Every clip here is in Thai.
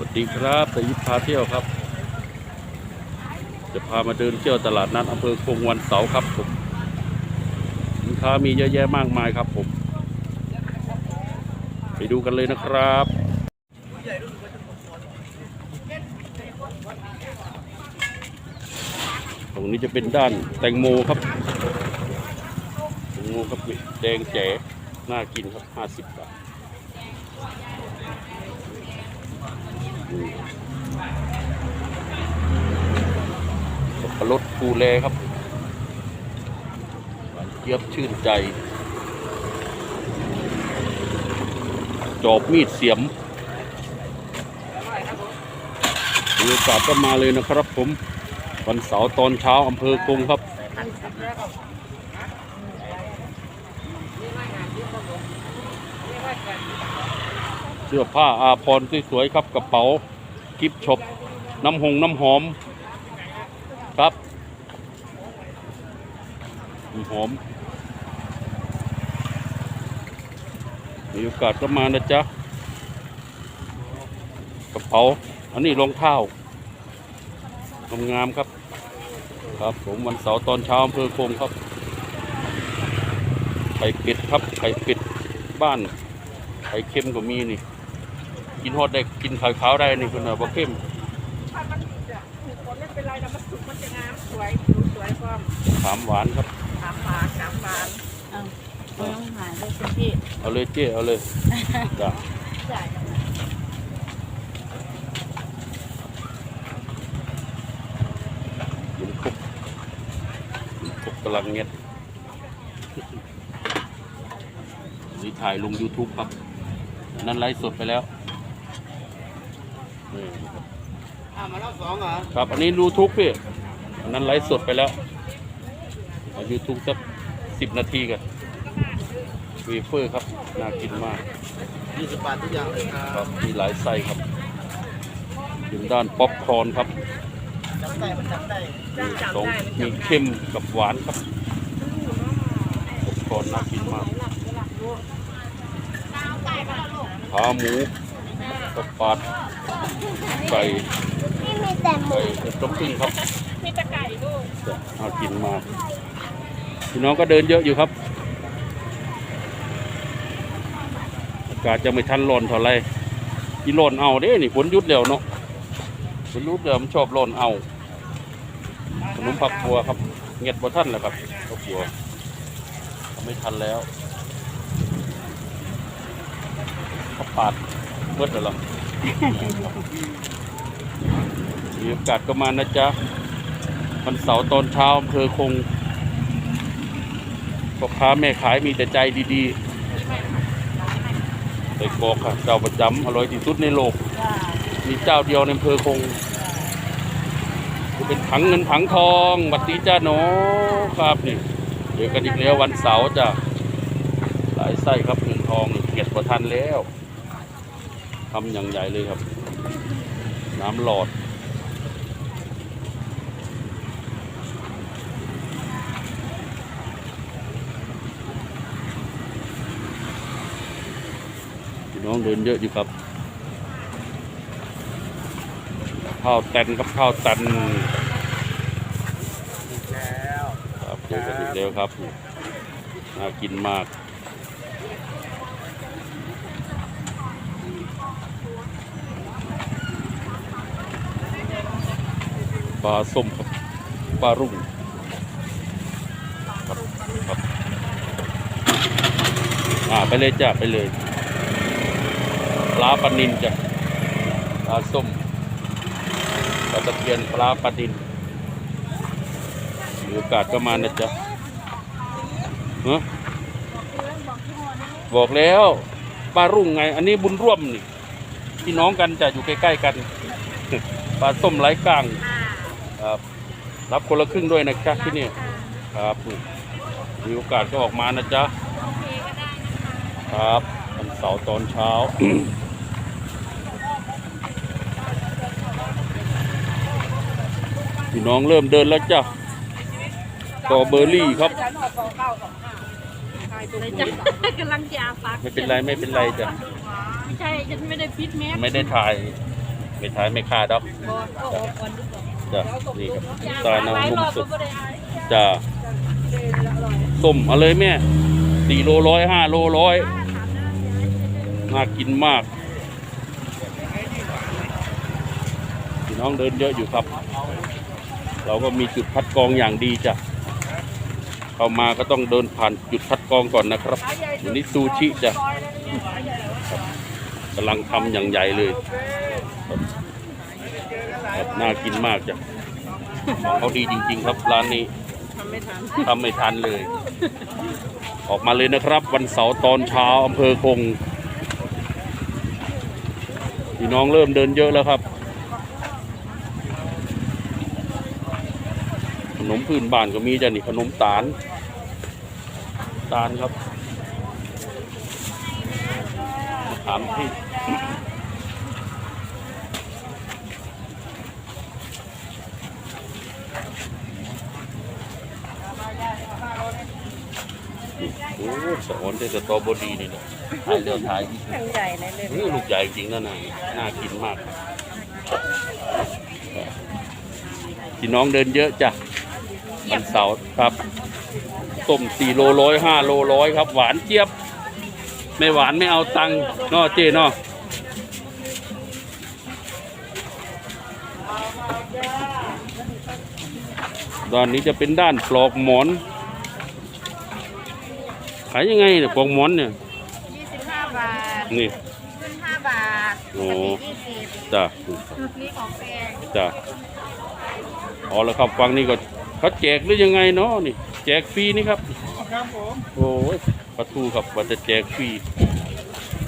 วัสดีครับสยิปพาเที่ยวครับ จะพามาเดินเที่ยวตลาดนัดอำเภอคงวันเสาร์ครับผมสินค้ามีเยอะแยะมากมายครับผม ไปดูกันเลยนะครับตรงนี้จะเป็นด้านแตงโมครับแตงโมครับแดงแจ๋น่ากินครับห้าสิบบาท สับปะรดภูแลครับหวานเจี๊ยบชื่นใจ จอบมีดเสียมมีโอกาสก็มาเลยนะครับผม วันเสาร์ตอนเช้าอำเภอกงครับ เสื้อผ้าอาภรสวยๆครับกระเป๋ากิฟช็อปน้ำหงน้ำหอมครับน้ำหอม มีโอกาสก็มานะจ๊ะกระเป๋า อันนี้รองเท้างามครับ ครับผมวันเสาร์ตอนเช้าอำเภอโคงครับไข่เป็ดครับไข่เป็ดบ้านไข่เค็มก็มีนี่ กินฮอดได้กินไข่ขาวได้นี่คุณน่ะบ่เค็มถ้ามันจะถูกคนไม่เป็นไรนะมันสุกมันจะงามสวยดูสวยพร้อมขามหวานครับสามบาทสามบาทเอาไม่ต้องหายเลยคุณพี่เอาเลยเจ๊เอาเลยจ้ะจ่ายยุนคุกยุนคุกกำลังเงียดนี่ถ่ายลง YouTube ครับอันนั้นไลฟ์สดไปแล้ว นี่ครับอ่ามาแล้วสองเหรอครับ อันนี้ YouTube พี่อันนั้นไลฟ์สดไปแล้วเอา YouTube สักสิบนาทีกันวีเฟอร์ครับ น่ากินมาก ยี่สิบบาททุกอย่างเลยคครัรับบมีหลายไส้ครับถึงด้านป๊อปคอร์นครับ จำได้มันจำได้จ้ามีจำสองได้มันมีจำได้เข้มกับหวานครับป๊อปคอร์นน่ากินมากขาหมู กับปาดไก่นี่มีแต่หมูไก่ต้มพึ่งครับมีตะไก่ด้วยน่ากินมากพี่น้องก็เดินเยอะอยู่ครับอากาศจะไม่ทันร้อนเท่าไหรอีร้อนเอาเด้นี่ฝนหยุดแล้วเนาะฝนหยุดแล้วมันชอบร้อนเอาขนมผักบัวครับเงียดบ่ทันแล้วครับผักบัวทำไม่ทันแล้วข้าวปาด เมื่อแล้วเหรอมีโอกาสก็มานะจ๊ะวันเสาร์ตอนเช้าอำเภอคงพ่อค้าแม่ขายมีแต่ใจดีๆใส่กอกค่ะเจ้าประจำอร่อยที่สุดในโลก มีเจ้าเดียวในอำเภอคงจะเป็นถังเงินถังทองบัดดีจ้าหนูครับนี่เดี๋ยวกันอีกแล้ววันเสาร์จ้ะหลายไส้ครับเงินทองนี่เก็บประทันแล้ว ทำอย่างใหญ่เลยครับ น้ำหลอด พี่น้องเดินเยอะอยู่ครับ ข้าวแตนครับข้าวแตันแล้วครับเจอกันอีกแล้วครับ น่ากินมาก ปลาส้มครับปลารุ่งครับครับอ่าไปเลยจ้ะไปเลยปลาปลานินจ้ะปลาส้มปลาตะเพียนปลาปลานินมีโอกาสก็มานะจ๊ะฮะบอกแล้วป้ารุ่งไง อันนี้บุญร่วมนี่พี่น้องกันจะอยู่ใกล้ๆกันปลาส้มไร้กลาง ครับ รับคนละครึ่งด้วยนะจ๊ะที่นี่ครับมีโอกาสก็ออกมานะจ๊ะครับวันเสาร์ตอนเช้าพี่น้องเริ่มเดินแล้วจ้ะสตรอเบอร์รี่ครับฉันออกเก้าสองห้าขายตัวเลยนี้จ้ากำลังจะอาฟักไม่เป็นไรไม่เป็นไรจ้ะใช่ฉันไม่ได้พิษแมสไม่ได้ถ่าย ไม่ท้ายไม่ค่าดอก จ้ะนี่ครับตาลนะนุ่มสุดจ้ะต้มอาเลยแม่สี่โลร้อยห้าโลร้อยน่ากินมากพี่น้องเดินเยอะอยู่ครับ เราก็มีจุดคัดกองอย่างดีจ้ะเข้ามาก็ต้องเดินผ่านจุดคัดกองก่อนนะครับวันนี้ซูชิจ้ะกำลังทำอย่างใหญ่เลย ครับครับน่ากินมากจ้ะของเขาดีจริง ๆ ครับร้านนี้ทำไม่ทันทำไม่ทันเลย ออกมาเลยนะครับ วันเสาร์ตอนเช้าอำเภอคงพี่น้องเริ่มเดินเยอะแล้วครับ ขนมพื้นบ้านก็มีจ้ะนี่ขนมตาล ตาลครับมะขามที่ โอ้สะออนได้สตรอเบอรี่นี่นะถ่ายเร็วถ่ายอีกทั้งใหญ่เลยเลยนี่ลูกใหญ่จริงนะน่ะน่ากินมากพี่น้องเดินเยอะจ้ะวันเสาร์ครับต้มสี่โลร้อยห้าโลร้อยครับ หวานเจี๊ยบ ไม่หวานไม่เอาตังค์เนอเจ้เนอ ตอนนี้จะเป็นด้านปลอกหมอน ขายยังไงเนี่ยปลอกหมอนเนี่ยยี่สิบห้าบาทนี่ขึ้นห้าบาทโอ้ปกติยี่สิบจ้ะนี่ของแพงจ้ะเอาละครับฟังนี่ก็เขาแจกหรือยังไงเนาะนี่ แจกฟรีนี่ครับครับผมโอ้ยประตูครับว่าจะแจกฟรี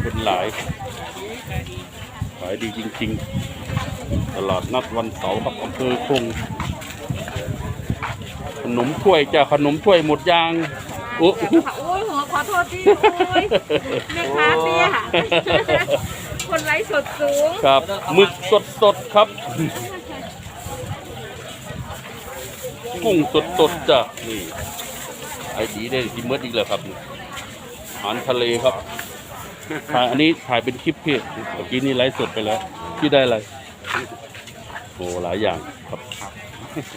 คนหลายขายดีจริง ๆ ตลาดนัดวันเสาร์ครับอำเภอคงข นมถ้วยจ้ะขนมถ้วยหมดยางโอ้โอ้ยหัวขอโทษทีโอ้ยแม่ค้าเตี้ยคนไร้สดสูงครับหมึกสดสดๆครับ กุ้งสดสดๆจ้ะนี่ไอ้ดีได้กินเมื่ออีกแล้วครับอาหารทะเลครับถ่ายอันนี้ถ่ายเป็นคลิปพี่เมื่อกี้นี่ไลฟ์สดไปแล้วพี่ได้อะไรโอ้หลายอย่างครับ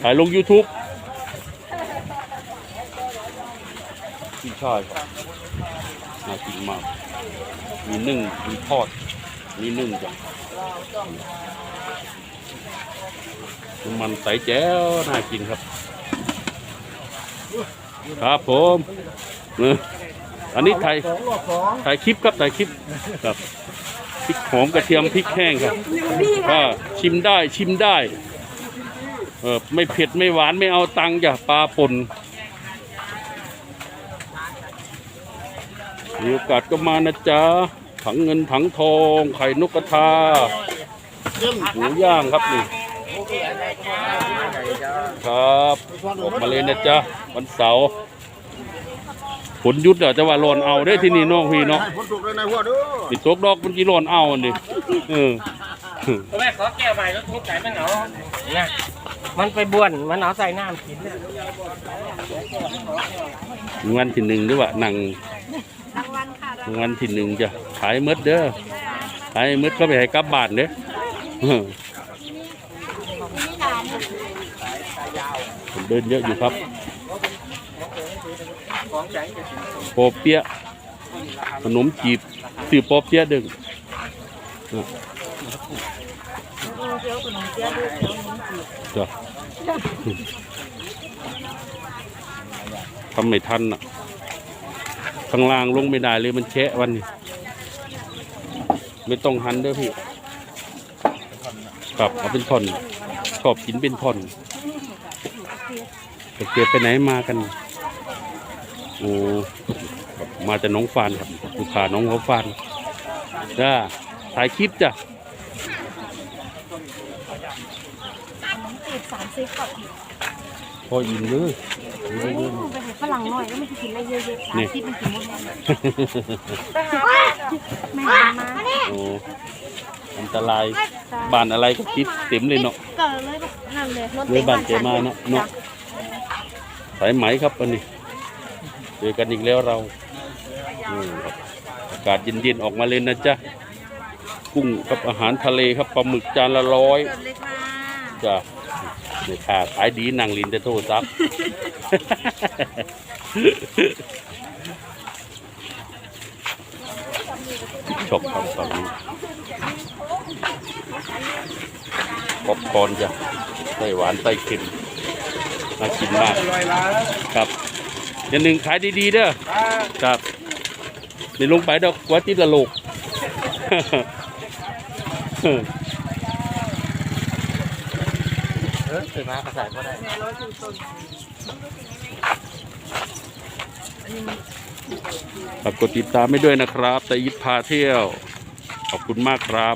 ถ่ายลง YouTube ี่ชายครับน่ากินมาก มีนึ่ง มีทอด มีนึ่งจ้ะมันใสแจ๋วน่ากินครับ ครับผมเอออันนี้ถ่ายถ่ายคลิปครับถ่ายคลิปครับพริกหอมกระเทียมพริกแห้งครับก็ชิมได้ชิมได้ เออไม่เผ็ดไม่หวานไม่เอาตังค์จ้ะปลาป่น มีโอกาสก็มานะจ๊ะถังเงินถังทอง ไข่นกกระทาเข้มหมูย่างครับนี่ครับออกมาเลยนะจ๊ะวันเสาร์ฝนหยุดเดี๋ยวจะว่าร้อนเอาได้อที่นี่เน้องพี่เนาะให้พ้นถูกเลยนายหัวเด้อปิดตกดอกมันกี่ร้อนเอาอันนี้เออแม่ขอแก้วใหม่แล้วทุบใจมันเหงานะมันไปบ้วนมันเอาใส่น้ำกินเนี่ยวันที่หนึ่งหรือว่าหนังราง วัลค่ะรานที่หนึ่งจะขายหมดเด้อขายหมดก็ไปให้กลับบ้านเด้อเออนี่หลานผมเดินเยอะอยู่ครับโปอเปี๊ยะขนมจีบสื่อโปอเปี๊ยะดึงจ้ะทำไม่ทันอะ ข้างล่างลงไม่ได้เลยมันแชะวันนี้ ไม่ต้องหันเด้อพี่ครับเอาเป็นท่อนชอบกินเป็นท่อนเก็บไปไหนมากันโอ้ครับมาจากหน้องฟานครับลูกค้าน้องเขาฟานจ้าถ่ายคลิปจ้ะจีบสามสิบกับพออิ่มเลยไปเห็นฝรั่งหน่อยก็ไม่กินอะไรเยอะๆสามสิบมันกินหมดแล้วแม่มามาโอ้อันตรายบ้านอะไรก็คิดเต็มเลยเนาะเกิดเลยแบบนั่นเลยรถเลยบ้านเจมาเนาะเนาะสายไหมครับวันนี้เจอกันอีกแล้วเราอืมครับอากาศเย็นๆออกมาเลยนะจ๊ะกุ้งกับอาหารทะเลครับปลาหมึกจานละร้อยเกิดเลยค่ะจ้ะ นี่ค่ะขายดีนั่งลินแต่โทรศัพท์ชอบทำแบบนี้ป๊อปคอร์นจ้ะไส้หวานไส้เค็มน่ากินมากครับอย่าหนึ่งขายดีๆเด้อครับนี่ลงไปดอกกว่าติดละโลก เออตื่นมากระสายก็ได้แม่ร้อยถึงต้นฝากกดติดตามให้ด้วยนะครับแต่ยิดพาเที่ยว ขอบคุณมากครับ